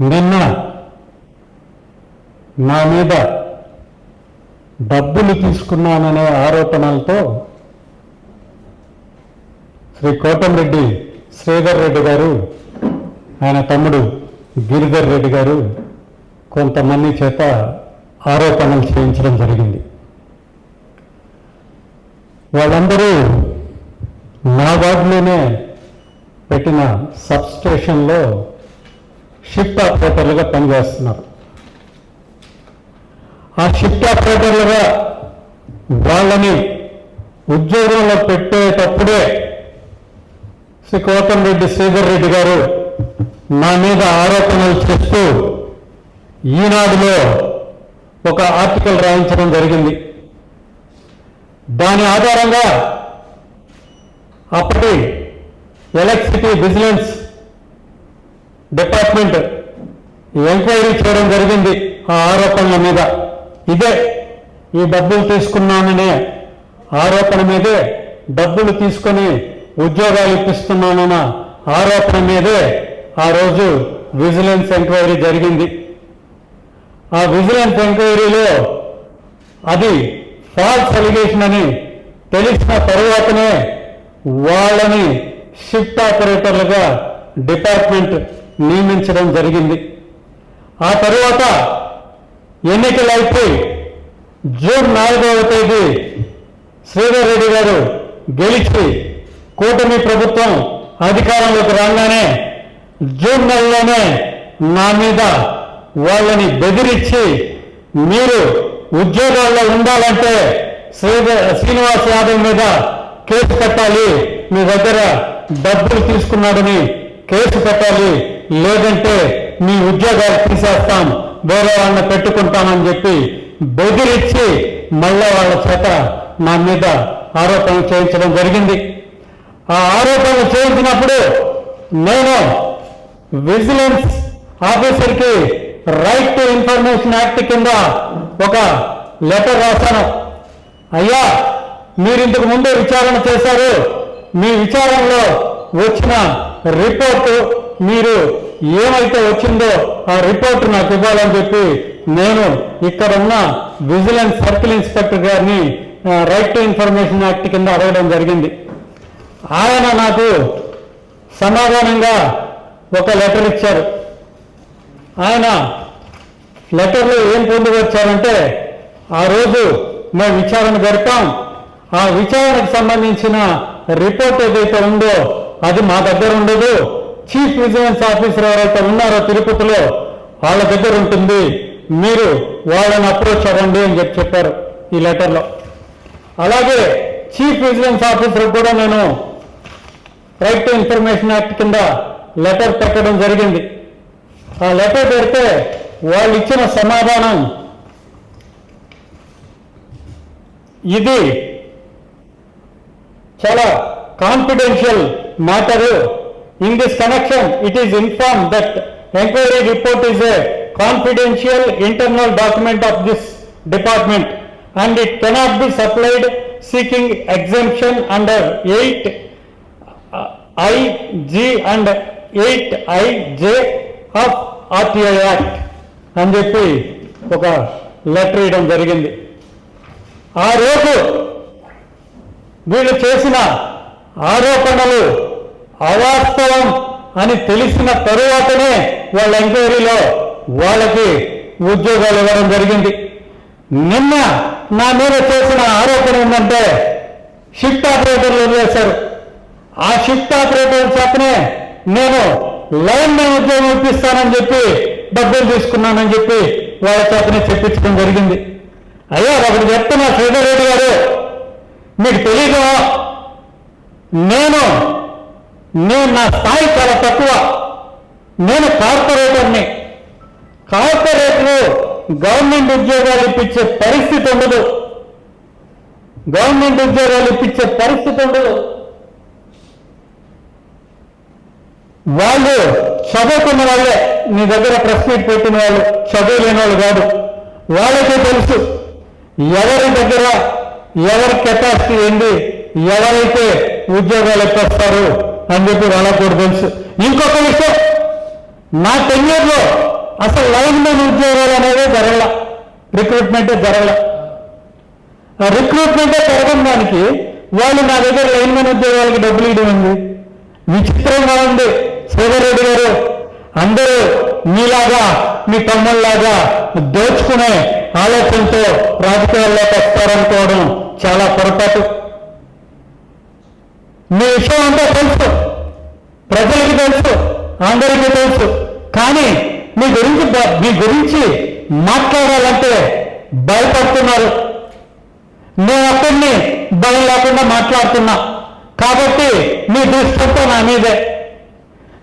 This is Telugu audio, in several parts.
నిన్న నా మీద డబ్బులు తీసుకున్నాననే ఆరోపణలతో శ్రీ కోటంరెడ్డి శ్రీధర్ రెడ్డి గారు ఆయన తమ్ముడు గిరిధర్ రెడ్డి గారు కొంతమంది చేత ఆరోపణలు చేయించడం జరిగింది. వాళ్ళందరూ నా వార్డులోనే పెట్టిన సబ్ స్టేషన్లో షిఫ్ట్ ఆపరేటర్లుగా పనిచేస్తున్నారు. ఆ షిఫ్ట్ ఆపరేటర్లుగా వాళ్ళని ఉద్యోగంలో పెట్టేటప్పుడే శ్రీ కోటంరెడ్డి శ్రీధర్ రెడ్డి గారు నా మీద ఆరోపణలు చేస్తూ ఈనాడులో ఒక ఆర్టికల్ రాయించడం జరిగింది. దాని ఆధారంగా అప్పటి ఎలక్ట్రిసిటీ విజిలెన్స్ డిపార్ట్మెంట్ ఎంక్వైరీ చేయడం జరిగింది ఆ ఆరోపణల మీద. ఇదే ఈ డబ్బులు తీసుకున్నాననే ఆరోపణ మీదే డబ్బులు తీసుకొని ఉద్యోగాలు ఇప్పిస్తున్నానన్న ఆరోపణ మీదే ఆ రోజు విజిలెన్స్ ఎంక్వైరీ జరిగింది. ఆ విజిలెన్స్ ఎంక్వైరీలో అది ఫాల్స్ అలిగేషన్ అని తెలిసిన తరువాతనే వాళ్ళని షిఫ్ట్ ఆపరేటర్లుగా డిపార్ట్మెంట్ నియమించడం జరిగింది. ఆ తరువాత ఎన్నికలు అయిపోయి జూన్ నాలుగవ తేదీ శ్రీధర్ రెడ్డి గారు గెలిచి కూటమి ప్రభుత్వం అధికారంలోకి రాగానే జూన్ నెలలోనే నా మీద వాళ్ళని బెదిరించి మీరు ఉద్యోగాల్లో ఉండాలంటే శ్రీధర్ శ్రీనివాస్ యాదవ్ మీద కేసు పెట్టాలి. మీ దగ్గర డబ్బులు తీసుకున్నాడని కేసు పెట్టాలి. లేదంటే మీ ఉద్యోగాలు తీసేస్తాం. వేరే వాళ్ళని పెట్టుకుంటామని చెప్పి బెదిరించి మళ్ళా వాళ్ళ చేత నా మీద ఆరోపణ చేయించడం జరిగింది. ఆ ఆరోపణ చేయించినప్పుడు నేను విజిలెన్స్ ఆఫీసర్కి రైట్ టు ఇన్ఫర్మేషన్ యాక్ట్ కింద ఒక లెటర్ రాశాను. అయ్యా మీరు ఇంతకు ముందే విచారణ చేశారు. మీ విచారణలో వచ్చిన రిపోర్టు మీరు ఏమైతే వచ్చిందో ఆ రిపోర్ట్ నాకు ఇవ్వాలని చెప్పి నేను ఇక్కడ ఉన్న విజిలెన్స్ సర్కిల్ ఇన్స్పెక్టర్ గారిని రైట్ టు ఇన్ఫర్మేషన్ యాక్ట్ కింద అడగడం జరిగింది. ఆయన నాకు సమాధానంగా ఒక లెటర్ ఇచ్చారు. ఆయన లెటర్లో ఏం పొందుకొచ్చారంటే ఆ రోజు మేము విచారణ జరిపాం. ఆ విచారణకు సంబంధించిన రిపోర్ట్ ఏదైతే ఉందో అది మా దగ్గర ఉండదు. చీఫ్ విజిలెన్స్ ఆఫీసర్ ఎవరైతే ఉన్నారో తిరుపతిలో వాళ్ళ దగ్గర ఉంటుంది. మీరు వాళ్ళని అప్రోచ్ అవ్వండి అని చెప్పి చెప్పారు ఈ లెటర్లో అలాగే చీఫ్ విజిలెన్స్ ఆఫీసర్ కూడా నేను రైట్ టు ఇన్ఫర్మేషన్ యాక్ట్ కింద లెటర్ పెట్టడం జరిగింది. ఆ లెటర్ పెడితే వాళ్ళు ఇచ్చిన సమాధానం ఇది చాలా confidential matter in this connection it is inform that enquiry report is a confidential internal document of this department and it cannot be supplied seeking exemption under eight I G and eight I J of RTI act అని చెప్పి ఒక లెటర్ ఇవ్వడం జరిగింది. ఆ రోజు వీళ్ళు చేసిన ఆరోపణలు అవాస్తవం అని తెలిసిన తరువాతనే వాళ్ళ ఎంక్వైరీలో వాళ్ళకి ఉద్యోగాలు ఇవ్వడం జరిగింది. నిన్న నా మీద చేసిన ఆరోపణ ఏంటంటే షిఫ్ట్ ఆపరేటర్లు వదిలేశారు. ఆ షిఫ్ట్ ఆపరేటర్ చెప్పనే నేను లైన్ మ్యాన్ ఉద్యోగం ఇప్పిస్తానని చెప్పి డబ్బులు తీసుకున్నానని చెప్పి వాళ్ళ చేతనే చెప్పించడం జరిగింది. అయ్యా ఒకటి చెప్తున్నా శ్రీధర్ రెడ్డి గారు. మీకు తెలీదు? నేను నేను నా స్థాయి చాలా తక్కువ. నేను కార్పొరేటర్ని. కార్పొరేటరు గవర్నమెంట్ ఉద్యోగాలు ఇప్పించే పరిస్థితి ఉండదు. గవర్నమెంట్ ఉద్యోగాలు ఇప్పించే పరిస్థితి ఉండదు. వాళ్ళు చదువుకున్న వాళ్ళే. నీ దగ్గర ప్రెస్ మీట్ పెట్టిన వాళ్ళు చదువులేని వాళ్ళు కాదు. వాళ్ళకే తెలుసు. ఎవరి దగ్గర ఎవరి కెపాసిటీ ఏంది ఎవరైతే ఉద్యోగాలు వస్తారు అని చెప్పి వాళ్ళకు తెలుసు. ఇంకొక విషయం నా టెన్యూర్లో అసలు లైన్ మెన్ ఉద్యోగాలు అనేవి జరగల. రిక్రూట్మెంటే జరగల. రిక్రూట్మెంటే జరగని దానికి వాళ్ళు నా దగ్గర లైన్ ఉద్యోగాలకి డబ్బులు ఇవ్వడం ఉంది విచిత్రంగా ఉంది. శ్రీధర్ రెడ్డి గారు అందరూ మీలాగా మీ తమ్ముళ్ళలాగా దోచుకునే ఆలోచనతో రాజకీయాల్లోకి వస్తారనుకోవడం చాలా పొరపాటు. మీ విషయం అంతా తెలుసు. ప్రజలకి తెలుసు అందరికీ తెలుసు. కానీ మీ గురించి మీ గురించి మాట్లాడాలంటే భయపడుతున్నారు. నేను అక్కడిని భయం లేకుండా మాట్లాడుతున్నా. కాబట్టి మీ దృష్టితో నా మీదే.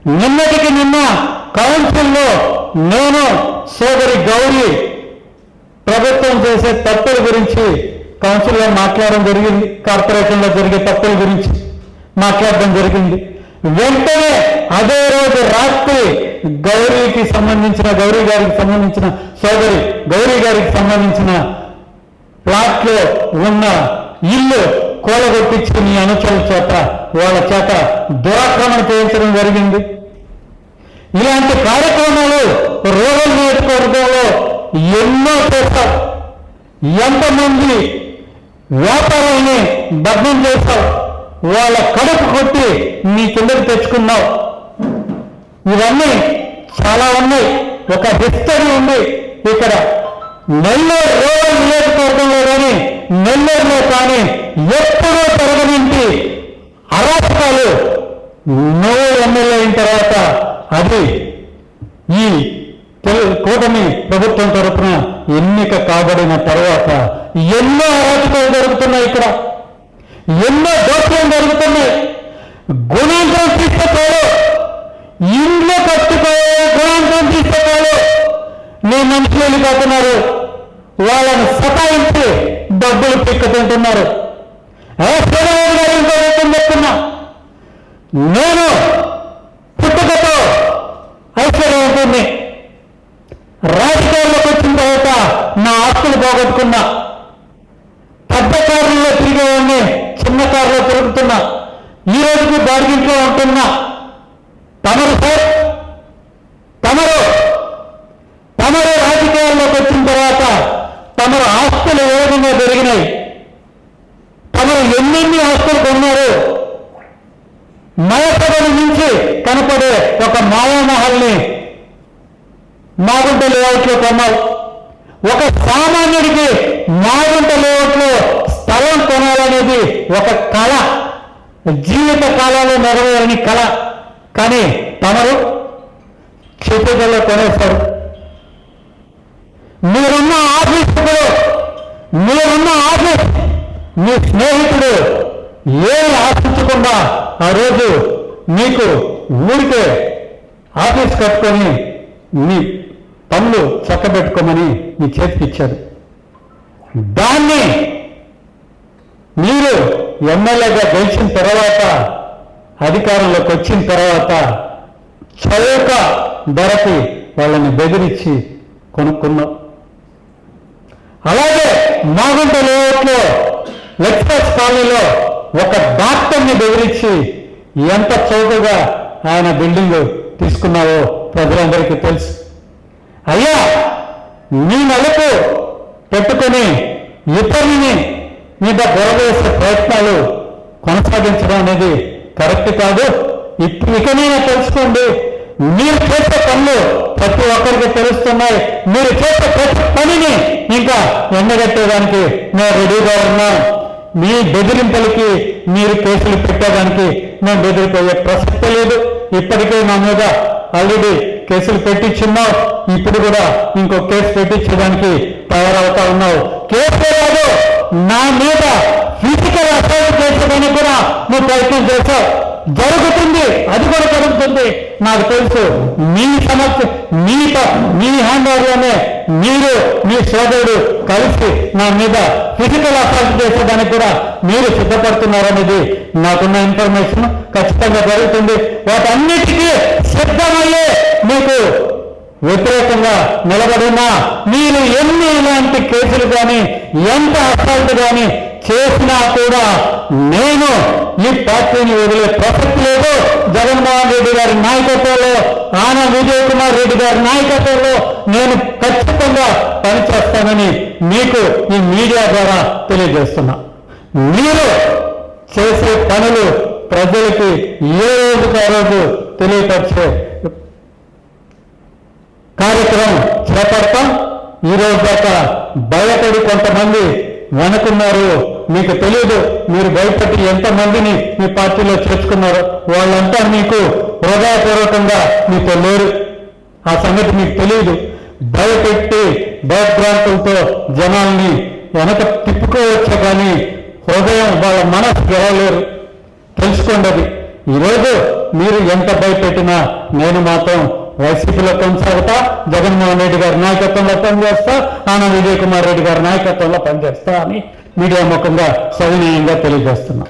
నిన్నటికి నిన్న కౌన్సిల్లో నేను సోదరి గౌరీ ప్రభుత్వం చేసే తప్పుల గురించి కౌన్సిల్లో మాట్లాడడం జరిగింది. కార్పొరేషన్లో జరిగే తప్పుల గురించి. మాట్లాడడం జరిగింది. వెంటనే అదే రోజు రాత్రి గౌరీకి సంబంధించిన గౌరీ గారికి సంబంధించిన సోదరి గౌరీ గారికి సంబంధించిన ప్లాట్లో ఉన్న ఇల్లు కూలగొట్టించి నీ అనుచరుల చేత వాళ్ళ చేత దురాక్రమణ చేయించడం జరిగింది. ఇలాంటి కార్యక్రమాలు రూరల్ నియోజకవర్గంలో ఎన్నో చేస్తావు ఎంతమంది వ్యాపారాన్ని భగ్నం చేస్తావు వాళ్ళ కడుపు కొట్టి నీ కిందకి తెచ్చుకున్నావు. ఇవన్నీ చాలా ఉన్నాయి. ఒక హిస్టరీ ఉంది. ఇక్కడ నెల్లూరు రూరల్ నియోజకవర్గంలో కానీ నెల్లూరులో కానీ ఎప్పుడూ జరగనింటి అరాచకాలు నువ్వు ఎమ్మెల్యే అయిన తర్వాత అది ఈ కూటమి ప్రభుత్వం తరఫున ఎన్నిక కాబడిన తర్వాత ఎన్నో అరాచకాలు జరుగుతున్నాయి ఇక్కడ. ఎన్నో దోషం జరుగుతున్నాయి. గుణాంతం తీసుకోవాలి. ఇంట్లో కట్టుకోవాలి గుణాంతం తీసుకోవాలి. నీ మనుషులు వెళ్ళిపోతున్నారు వాళ్ళని సతాయించి డబ్బులు పిక్కుతుంటున్నారు చెప్తున్నా. నేను పుట్టుకతో ఐశ్వర్యవంతుణ్ణి రాజకీయాల్లోకి వచ్చిన తర్వాత నా ఆస్తులు పోగొట్టుకున్నా. పెద్ద తిరిగి రోజు బార్గింట్లో ఉంటున్నా. తమరు సార్ తమరు తమరు రాజకీయాల్లోకి వచ్చిన తర్వాత తమరు ఆస్తులు ఏ విధంగా పెరిగినాయి? తమరు ఎన్నెన్ని ఆస్తులు కొన్నారు? మయసభలు నుంచి కనపడే ఒక మాయామహల్ని మాగుంట లేఅవుట్లో కొన్నారు ఒక సామాన్యుడికి మాగుంట లేఅవుట్లో స్థలం కొనాలనేది ఒక కళ. జీవిత కాలంలో నెరవేరని కళ. కానీ తమరు క్షితిజల్లో కొనేస్తారు. మీరున్న ఆఫీసులో మీరున్న ఆఫీస్ మీ స్నేహితుడు ఏమి ఆశించకుండా ఆ రోజు మీకు ఊరికే ఆఫీస్ కట్టుకొని మీ పనులు చక్కబెట్టుకోమని మీ చేతికి ఇచ్చారు దాన్ని మీరు ఎమ్మెల్యేగా గెలిచిన తర్వాత అధికారంలోకి వచ్చిన తర్వాత చౌక ధరకి వాళ్ళని బెదిరించి కొనుక్కున్నాం. అలాగే మాగుంట లేఅవుట్లో లెక్చర్స్ కాలనీలో ఒక డాక్టర్ని బెదిరించి ఎంత చౌకగా ఆయన బిల్డింగ్ తీసుకున్నావో ప్రజలందరికీ తెలుసు. అయ్యా నీ నెలకు పెట్టుకొని ఇతరుని మీద గొడవేసే ప్రయత్నాలు కొనసాగించడం అనేది కరెక్ట్ కాదు. ఇకనైనా తెలుసుకోండి. మీరు చేసే పనులు ప్రతి ఒక్కరికి తెలుస్తున్నాయి. మీరు చేసే ప్రతి పనిని ఇంకా ఎండగట్టేదానికి మేము రెడీగా ఉన్నాను. మీ బెదిరింపులకి మీరు కేసులు పెట్టేదానికి మేము బెదిరిపోయే ప్రసక్తి లేదు. ఇప్పటికే మా మీద ఆల్రెడీ కేసులు పెట్టించున్నావు. ఇప్పుడు కూడా ఇంకో కేసు పెట్టించడానికి తయారవుతా ఉన్నావు. కేసు కాదు నా మీద ఫిజికల్ అసైన్ చేసేదానికి కూడా నువ్వు ప్రయత్నం చేశావు. జరుగుతుంది. అది కూడా జరుగుతుంది. నాకు తెలుసు. మీ సమస్య మీ మీ హ్యాండ్ ఓవర్లోనే మీరు మీ సోదరుడు కలిసి నా మీద ఫిజికల్ అసాల్ట్ చేసేదానికి కూడా మీరు సిద్ధపడుతున్నారనేది నాకున్న ఇన్ఫర్మేషన్ ఖచ్చితంగా జరుగుతుంది. వాటన్నిటికీ సిద్ధమయ్యే మీకు వ్యతిరేకంగా నిలబడినా మీరు ఎన్ని ఇలాంటి కేసులు కానీ ఎంత అసల్ట్ కానీ చేసినా కూడా నేను ఈ పార్టీని వదిలే ప్రసక్తి లేదు. జగన్మోహన్ రెడ్డి గారి నాయకత్వంలో ఆన విజయ్ కుమార్ రెడ్డి గారి నాయకత్వంలో నేను ఖచ్చితంగా పనిచేస్తానని మీకు ఈ మీడియా ద్వారా తెలియజేస్తున్నా. మీరు చేసే పనులు ప్రజలకి ఏ రోజుకు ఆ రోజు తెలియపరిచే కార్యక్రమం చేపడతాం. ఈ రోజు దాకా భయపడి కొంతమంది వెనుకున్నారు మీకు తెలియదు మీరు భయపడి ఎంతమందిని మీ పార్టీలో చేర్చుకున్నారు. వాళ్ళంతా మీకు హృదయపూర్వకంగా మీతో లేరు. ఆ సంగతి మీకు తెలియదు భయపెట్టి భయభ్రాంతులతో జనాల్ని వెనక తిప్పుకోవచ్చు కానీ హృదయం వాళ్ళ మనసు గెలవలేరు. తెలుసుకోండి అది. ఈరోజు మీరు ఎంత భయపెట్టినా నేను మాత్రం వైసీపీలో కొనసాగుతా జగన్మోహన్ రెడ్డి గారి నాయకత్వంలో పనిచేస్తా ఆనంద్ విజయ్ కుమార్ రెడ్డి గారి నాయకత్వంలో పనిచేస్తా అని మీడియా ముఖంగా సవినయంగా తెలియజేస్తున్నా.